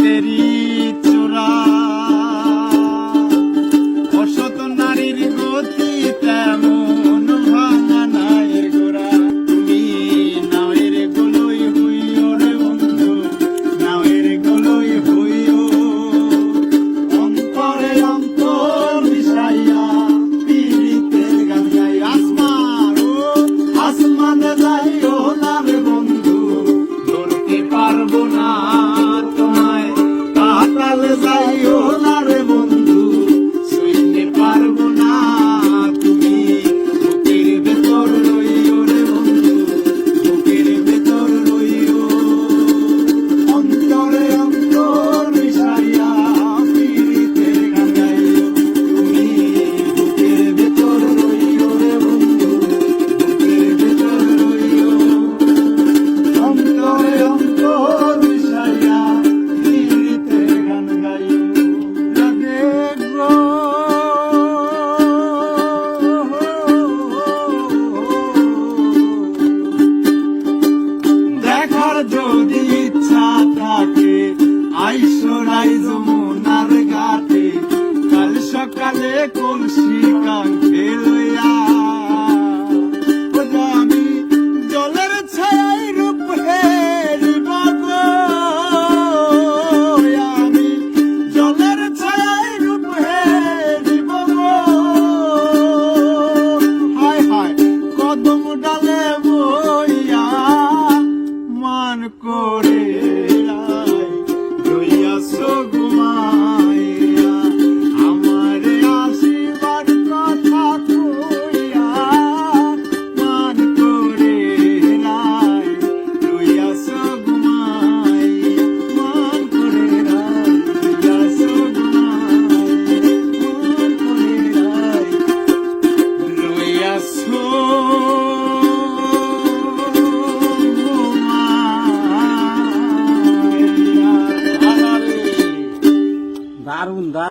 तेरी যদি ইচ্ছা থাকে আইসরাই যমুনার ঘাটে। কাল সকালে কলসি কাক Arundá.